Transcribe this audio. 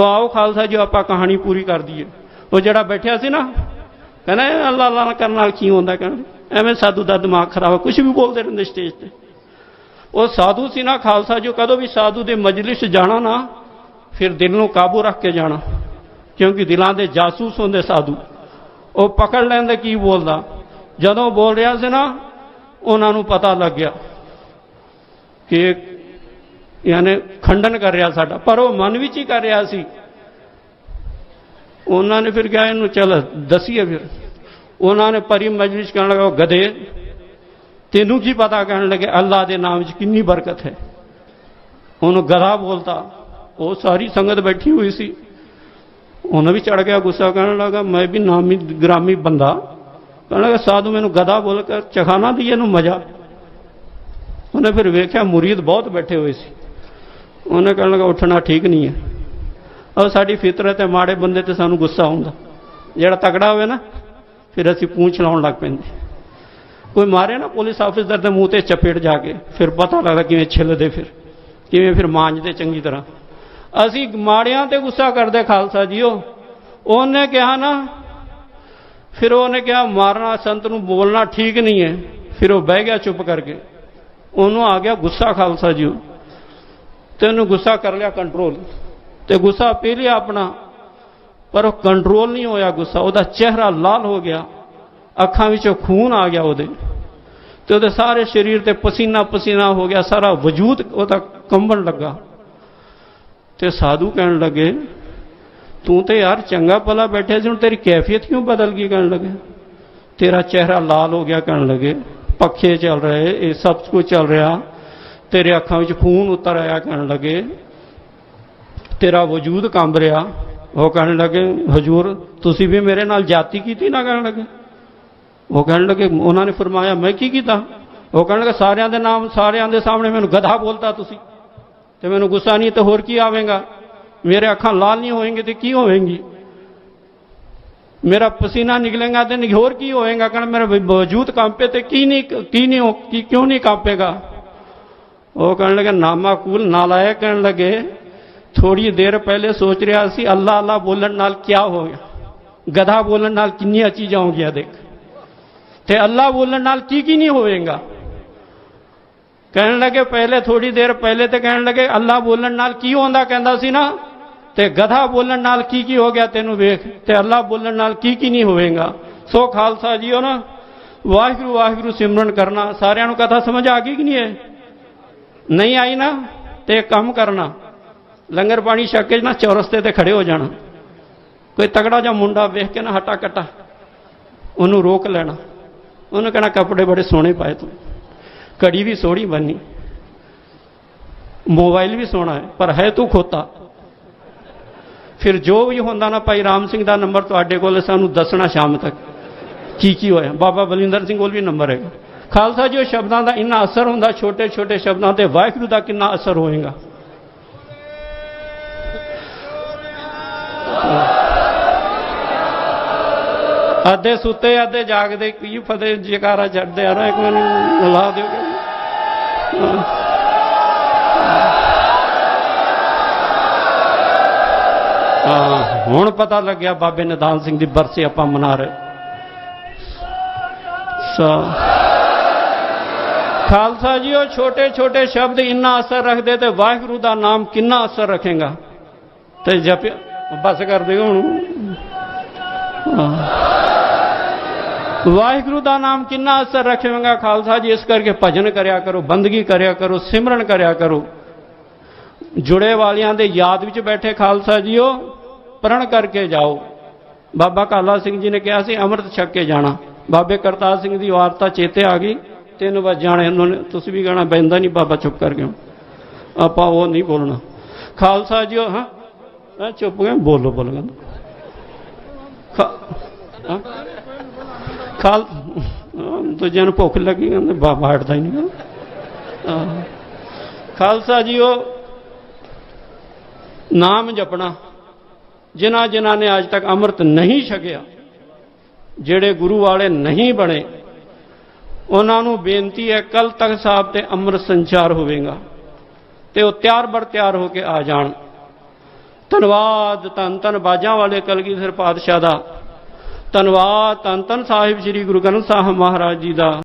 ਤੋ ਆਓ ਖਾਲਸਾ ਜੀ, ਆਪਾਂ ਕਹਾਣੀ ਪੂਰੀ ਕਰ ਦਈਏ। ਉਹ ਜਿਹੜਾ ਬੈਠਿਆ ਸੀ ਨਾ, ਕਹਿੰਦਾ, ਇਹ ਅੱਲਾ ਅੱਲਾ ਕਰਨ ਨਾਲ ਕੀ ਹੁੰਦਾ? ਕਹਿੰਦੇ, ਐਵੇਂ ਸਾਧੂ ਦਾ ਦਿਮਾਗ ਖਰਾਬ ਕੁਝ ਵੀ ਬੋਲਦੇ ਰਹਿੰਦੇ ਸਟੇਜ ਤੇ। ਉਹ ਸਾਧੂ ਸੀ ਨਾ, ਖਾਲਸਾ ਜੋ ਕਦੋਂ ਵੀ ਸਾਧੂ ਦੇ ਮਜਲਿਸ ਜਾਣਾ ਨਾ, ਫਿਰ ਦਿਲ ਨੂੰ ਕਾਬੂ ਰੱਖ ਕੇ ਜਾਣਾ। ਕਿਉਂਕਿ ਦਿਲਾਂ ਦੇ ਜਾਸੂਸ ਹੁੰਦੇ ਸਾਧੂ। ਉਹ ਪਕੜ ਲੈਂਦੇ ਕੀ ਬੋਲਦਾ। ਜਦੋਂ ਬੋਲ ਰਿਹਾ ਸੀ ਨਾ, ਉਹਨਾਂ ਨੂੰ ਪਤਾ ਲੱਗ ਗਿਆ ਕਿ ਯਾਨੀ ਖੰਡਨ ਕਰ ਰਿਹਾ ਸਾਡਾ, ਪਰ ਉਹ ਮਨ ਵਿੱਚ ਹੀ ਕਰ ਰਿਹਾ ਸੀ। ਉਹਨਾਂ ਨੇ ਫਿਰ ਕਿਹਾ, ਇਹਨੂੰ ਚੱਲ ਦਸੀਏ ਫਿਰ। ਉਹਨਾਂ ਨੇ ਪਰੀ ਮਜਲਿਸ ਕਰਨ ਲੱਗਾ, ਉਹ ਗਧੇ, ਤੈਨੂੰ ਕੀ ਪਤਾ ਕਹਿਣ ਲੱਗੇ ਅੱਲਾ ਦੇ ਨਾਮ 'ਚ ਕਿੰਨੀ ਬਰਕਤ ਹੈ। ਉਹਨੂੰ ਗਧਾ ਬੋਲਤਾ। ਉਹ ਸਾਰੀ ਸੰਗਤ ਬੈਠੀ ਹੋਈ ਸੀ। ਉਹਨੇ ਵੀ ਚੜ ਗਿਆ, ਗੁੱਸਾ ਕਰਨ ਲੱਗਾ, ਮੈਂ ਵੀ ਨਾਮੀ ਗ੍ਰਾਮੀ ਬੰਦਾ। ਕਹਿਣ ਲੱਗਾ, ਸਾਧੂ ਮੈਨੂੰ ਗਧਾ ਬੋਲ ਕੇ ਚਖਾਣਾ ਦੀ ਇਹਨੂੰ ਮਜ਼ਾ। ਉਹਨੇ ਫਿਰ ਵੇਖਿਆ, ਮੁਰੀਦ ਬਹੁਤ ਬੈਠੇ ਹੋਏ ਸੀ। ਉਹਨੇ ਕਹਿਣ ਲੱਗਾ, ਉੱਠਣਾ ਠੀਕ ਨਹੀਂ ਹੈ। ਉਹ ਸਾਡੀ ਫਿਤਰਤ ਹੈ ਮਾੜੇ ਬੰਦੇ ਤੇ ਸਾਨੂੰ ਗੁੱਸਾ ਆਉਂਦਾ। ਜਿਹੜਾ ਤਕੜਾ ਹੋਵੇ ਨਾ, ਫਿਰ ਅਸੀਂ ਪੂੰਛ ਲਾਉਣ ਲੱਗ ਪੈਂਦੇ। ਕੋਈ ਮਾਰੇ ਨਾ ਪੁਲਿਸ ਆਫੀਸਰ ਦੇ ਮੂੰਹ ਤੇ ਚਪੇੜ ਜਾ ਕੇ, ਫਿਰ ਪਤਾ ਲੱਗਦਾ ਕਿਵੇਂ ਛਿੱਲਦੇ ਫਿਰ, ਕਿਵੇਂ ਫਿਰ ਮਾਂਜਦੇ ਚੰਗੀ ਤਰ੍ਹਾਂ। ਅਸੀਂ ਮਾੜਿਆਂ ਤੇ ਗੁੱਸਾ ਕਰਦੇ ਖਾਲਸਾ ਜੀਓ। ਉਹਨੇ ਕਿਹਾ ਨਾ, ਫਿਰ ਉਹਨੇ ਕਿਹਾ, ਮਾਰਨਾ ਸੰਤ ਨੂੰ ਬੋਲਣਾ ਠੀਕ ਨਹੀਂ ਹੈ। ਫਿਰ ਉਹ ਬਹਿ ਗਿਆ ਚੁੱਪ ਕਰਕੇ। ਉਹਨੂੰ ਆ ਗਿਆ ਗੁੱਸਾ ਖਾਲਸਾ ਜੀਓ। ਤੇ ਉਹਨੂੰ ਗੁੱਸਾ ਕਰ ਲਿਆ ਕੰਟਰੋਲ ਤੇ ਗੁੱਸਾ ਪੀ ਲਿਆ ਆਪਣਾ, ਪਰ ਉਹ ਕੰਟਰੋਲ ਨਹੀਂ ਹੋਇਆ ਗੁੱਸਾ, ਉਹਦਾ ਚਿਹਰਾ ਲਾਲ ਹੋ ਗਿਆ, ਅੱਖਾਂ ਵਿੱਚੋਂ ਖੂਨ ਆ ਗਿਆ ਉਹਦੇ। ਤੇ ਉਹਦੇ ਸਾਰੇ ਸਰੀਰ ਤੇ ਪਸੀਨਾ ਪਸੀਨਾ ਹੋ ਗਿਆ, ਸਾਰਾ ਵਜੂਦ ਉਹਦਾ ਕੰਬਣ ਲੱਗਾ। ਤੇ ਸਾਧੂ ਕਹਿਣ ਲੱਗੇ, ਤੂੰ ਤੇ ਯਾਰ ਚੰਗਾ ਭਲਾ ਬੈਠਿਆ ਸੀ, ਹੁਣ ਤੇਰੀ ਕੈਫੀਅਤ ਕਿਉਂ ਬਦਲ ਗਈ? ਕਹਿਣ ਲੱਗੇ। ਤੇਰਾ ਚਿਹਰਾ ਲਾਲ ਹੋ ਗਿਆ, ਕਹਿਣ ਲੱਗੇ। ਪੱਖੇ ਚੱਲ ਰਹੇ, ਇਹ ਸਭ ਕੁਝ ਚੱਲ ਰਿਹਾ ਤੇਰੇ ਅੱਖਾਂ ਵਿੱਚ ਖੂਨ ਉਤਰ ਆਇਆ ਕਹਿਣ ਲੱਗੇ। ਤੇਰਾ ਵਜੂਦ ਕੰਬ ਰਿਹਾ, ਉਹ ਕਹਿਣ ਲੱਗੇ, ਹਜੂਰ, ਤੁਸੀਂ ਵੀ ਮੇਰੇ ਨਾਲ ਜਾਤੀ ਕੀਤੀ ਨਾ? ਕਹਿਣ ਲੱਗੇ। ਉਹ ਕਹਿਣ ਲੱਗੇ, ਉਹਨਾਂ ਨੇ ਫਰਮਾਇਆ, ਮੈਂ ਕੀ ਕੀਤਾ? ਉਹ ਕਹਿਣ ਲੱਗੇ, ਸਾਰਿਆਂ ਦੇ ਨਾਮ, ਸਾਰਿਆਂ ਦੇ ਸਾਹਮਣੇ ਮੈਨੂੰ ਗਧਾ ਬੋਲਤਾ ਤੁਸੀਂ ਤੇ ਮੈਨੂੰ ਗੁੱਸਾ ਨਹੀਂ, ਤੇ ਹੋਰ ਕੀ ਆਵੇਗਾ? ਮੇਰੇ ਅੱਖਾਂ ਲਾਲ ਨਹੀਂ ਹੋਣਗੇ ਤੇ ਕੀ ਹੋਵੇਗੀ ਮੇਰਾ ਪਸੀਨਾ ਨਿਕਲੇਗਾ ਤੇ ਹੋਰ ਕੀ ਹੋਏਗਾ? ਕਹਿਣ ਮੇਰਾ ਵਜੂਦ ਕੰਪੇ ਤੇ ਕੀ ਨਹੀਂ ਕੀ ਨਹੀਂ ਹੋ- ਕੀ ਕਿਉਂ ਨਹੀਂ ਕੰਪੇਗਾ? ਉਹ ਕਹਿਣ ਲੱਗੇ ਨਾਮਾਕੂਲ ਨਾਲਾਇਕ ਕਹਿਣ ਲੱਗੇ ਥੋੜੀ ਦੇਰ ਪਹਿਲੇ ਸੋਚ ਰਿਹਾ ਸੀ, ਅੱਲਾ ਅੱਲਾ ਬੋਲਣ ਨਾਲ ਕੀ ਹੋ ਗਿਆ? ਗਧਾ ਬੋਲਣ ਨਾਲ ਕਿੰਨੀਆਂ ਚੀਜ਼ਾਂ ਹੋ ਗਿਆ ਦੇਖ। ਤੇ ਅੱਲਾ ਬੋਲਣ ਨਾਲ ਕੀ ਕੀ ਨਹੀਂ ਹੋਵੇਗਾ? ਕਹਿਣ ਲੱਗੇ, ਪਹਿਲੇ ਥੋੜੀ ਦੇਰ ਪਹਿਲੇ ਤੇ ਕਹਿਣ ਲੱਗੇ, ਅੱਲਾ ਬੋਲਣ ਨਾਲ ਕੀ ਹੁੰਦਾ ਕਹਿੰਦਾ ਸੀ ਨਾ, ਤੇ ਗਧਾ ਬੋਲਣ ਨਾਲ ਕੀ ਕੀ ਹੋ ਗਿਆ ਤੈਨੂੰ ਵੇਖ, ਤੇ ਅੱਲਾ ਬੋਲਣ ਨਾਲ ਕੀ ਕੀ ਨਹੀਂ ਹੋਵੇਗਾ? ਸੋ ਖਾਲਸਾ ਜੀਓ ਨਾ, ਵਾਹਿਗੁਰੂ ਵਾਹਿਗੁਰੂ ਸਿਮਰਨ ਕਰਨਾ, ਸਾਰਿਆਂ ਨੂੰ ਕਥਾ ਸਮਝ ਆ ਗਈ ਕਿ ਨਹੀਂ ਹੈ ਨਹੀਂ ਆਈ ਨਾ, ਤੇ ਕੰਮ ਕਰਨਾ। ਲੰਗਰ ਪਾਣੀ ਛਕ ਕੇ ਨਾ ਚੌਰਸਤੇ ਤੇ ਖੜੇ ਹੋ ਜਾਣਾ। ਕੋਈ ਤਗੜਾ ਜਿਹਾ ਮੁੰਡਾ ਵੇਖ ਕੇ ਨਾ ਹਟਾ ਕਟਾ, ਉਹਨੂੰ ਰੋਕ ਲੈਣਾ। ਉਹਨੂੰ ਕਹਿਣਾ, ਕੱਪੜੇ ਬੜੇ ਸੋਹਣੇ ਪਾਏ ਤੂੰ। ਕੜੀ ਵੀ ਸੋਹਣੀ ਬੰਨੀ। ਮੋਬਾਈਲ ਵੀ ਸੋਹਣਾ ਹੈ, ਪਰ ਹੈ ਤੂੰ ਖੋਤਾ। ਫਿਰ ਜੋ ਵੀ ਹੁੰਦਾ ਨਾ, ਭਾਈ ਰਾਮ ਸਿੰਘ ਦਾ ਨੰਬਰ ਤੁਹਾਡੇ ਕੋਲ ਸਾਨੂੰ ਦੱਸਣਾ ਸ਼ਾਮ ਤੱਕ। ਕੀ ਕੀ ਹੋਇਆ? ਬਾਬਾ ਬਲਿੰਦਰ ਸਿੰਘ ਕੋਲ ਵੀ ਨੰਬਰ ਹੈਗਾ। ਖਾਲਸਾ ਜੀ, ਉਹ ਸ਼ਬਦਾਂ ਦਾ ਇੰਨਾ ਅਸਰ ਹੁੰਦਾ ਛੋਟੇ ਛੋਟੇ ਸ਼ਬਦਾਂ ਤੇ ਵਾਹਿਗੁਰੂ ਦਾ ਕਿੰਨਾ ਅਸਰ ਹੋਏਗਾ। ਅੱਧੇ ਸੁੱਤੇ, ਅੱਧੇ ਜਾਗਦੇ, ਕੀ ਫਤਿਹ, ਜਕਾਰਾ ਛੱਡਦੇ ਆ ਨਾ, ਇੱਕ ਮੈਨੂੰ ਲਾ ਦਿਓਗੇ ਹੁਣ ਪਤਾ ਲੱਗਿਆ ਬਾਬੇ ਨਿਦਾਨ ਸਿੰਘ ਦੀ ਬਰਸੀ ਆਪਾਂ ਮਨਾ ਰਹੇ। ਸੋ ਖਾਲਸਾ ਜੀ, ਉਹ ਛੋਟੇ ਛੋਟੇ ਸ਼ਬਦ ਇੰਨਾ ਅਸਰ ਰੱਖਦੇ ਤੇ ਵਾਹਿਗੁਰੂ ਦਾ ਨਾਮ ਕਿੰਨਾ ਅਸਰ ਰੱਖੇਗਾ? ਤੇ ਜਪ, ਬਸ ਕਰ ਦਿਓ ਹੁਣ। ਵਾਹਿਗੁਰੂ ਦਾ ਨਾਮ ਕਿੰਨਾ ਅਸਰ ਰੱਖੇਗਾ ਖਾਲਸਾ ਜੀ, ਇਸ ਕਰਕੇ ਭਜਨ ਕਰਿਆ ਕਰੋ, ਬੰਦਗੀ ਕਰਿਆ ਕਰੋ, ਸਿਮਰਨ ਕਰਿਆ ਕਰੋ। ਜੁੜੇ ਵਾਲਿਆਂ ਦੇ ਯਾਦ ਵਿੱਚ ਬੈਠੇ ਖਾਲਸਾ ਜੀਓ ਪ੍ਰਣ ਕਰਕੇ ਜਾਓ। ਬਾਬਾ ਕਾਲਾ ਸਿੰਘ ਜੀ ਨੇ ਕਿਹਾ ਸੀ, ਅੰਮ੍ਰਿਤ ਛਕ ਕੇ ਜਾਣਾ। ਬਾਬੇ ਕਰਤਾਰ ਸਿੰਘ ਦੀ ਵਾਰਤਾ ਚੇਤੇ ਆ ਗਈ। ਤਿੰਨ ਵਜ ਜਾਣੇ, ਉਹਨਾਂ ਨੇ, ਤੁਸੀਂ ਵੀ ਗਾਣਾ ਬੈਂਦਾ ਨਹੀਂ, ਬਾਬਾ ਚੁੱਪ ਕਰ ਗਿਆ। ਆਪਾਂ ਉਹ ਨਹੀਂ ਬੋਲਣਾ। ਖਾਲਸਾ ਜੀ ਹਾਂ। ਹਾਂ ਚੁੱਪ ਗਏ ਬੋਲੋ ਬੋਲੋ। ਕਹਿੰਦਾ ਖਾਲ ਦੂਜਿਆਂ ਨੂੰ ਭੁੱਖ ਲੱਗੀ, ਕਹਿੰਦੇ ਬਾਬਾ ਹਟਦਾ ਹੀ ਨਹੀਂ। ਖਾਲਸਾ ਜੀ, ਉਹ ਨਾਮ ਜਪਣਾ ਜਿਨ੍ਹਾਂ ਜਿਨ੍ਹਾਂ ਨੇ ਅੱਜ ਤੱਕ ਅੰਮ੍ਰਿਤ ਨਹੀਂ ਛਕਿਆ, ਜਿਹੜੇ ਗੁਰੂ ਵਾਲੇ ਨਹੀਂ ਬਣੇ ਉਹਨਾਂ ਨੂੰ ਬੇਨਤੀ ਹੈ, ਕੱਲ ਤੱਕ ਸਾਹਿਬ ਤੇ ਅੰਮ੍ਰਿਤ ਸੰਚਾਰ ਹੋਵੇਗਾ ਤੇ ਉਹ ਤਿਆਰ ਬਰ ਤਿਆਰ ਹੋ ਕੇ ਆ ਜਾਣ। ਧੰਨਵਾਦ ਧੰਨ ਧੰਨ ਬਾਜਾਂ ਵਾਲੇ ਕਲਗੀਧਰ ਪਾਤਸ਼ਾਹ ਦਾ। ਧੰਨਵਾਦ ਧੰਨ ਧੰਨ ਸਾਹਿਬ ਸ੍ਰੀ ਗੁਰੂ ਗ੍ਰੰਥ ਸਾਹਿਬ ਮਹਾਰਾਜ ਜੀ ਦਾ।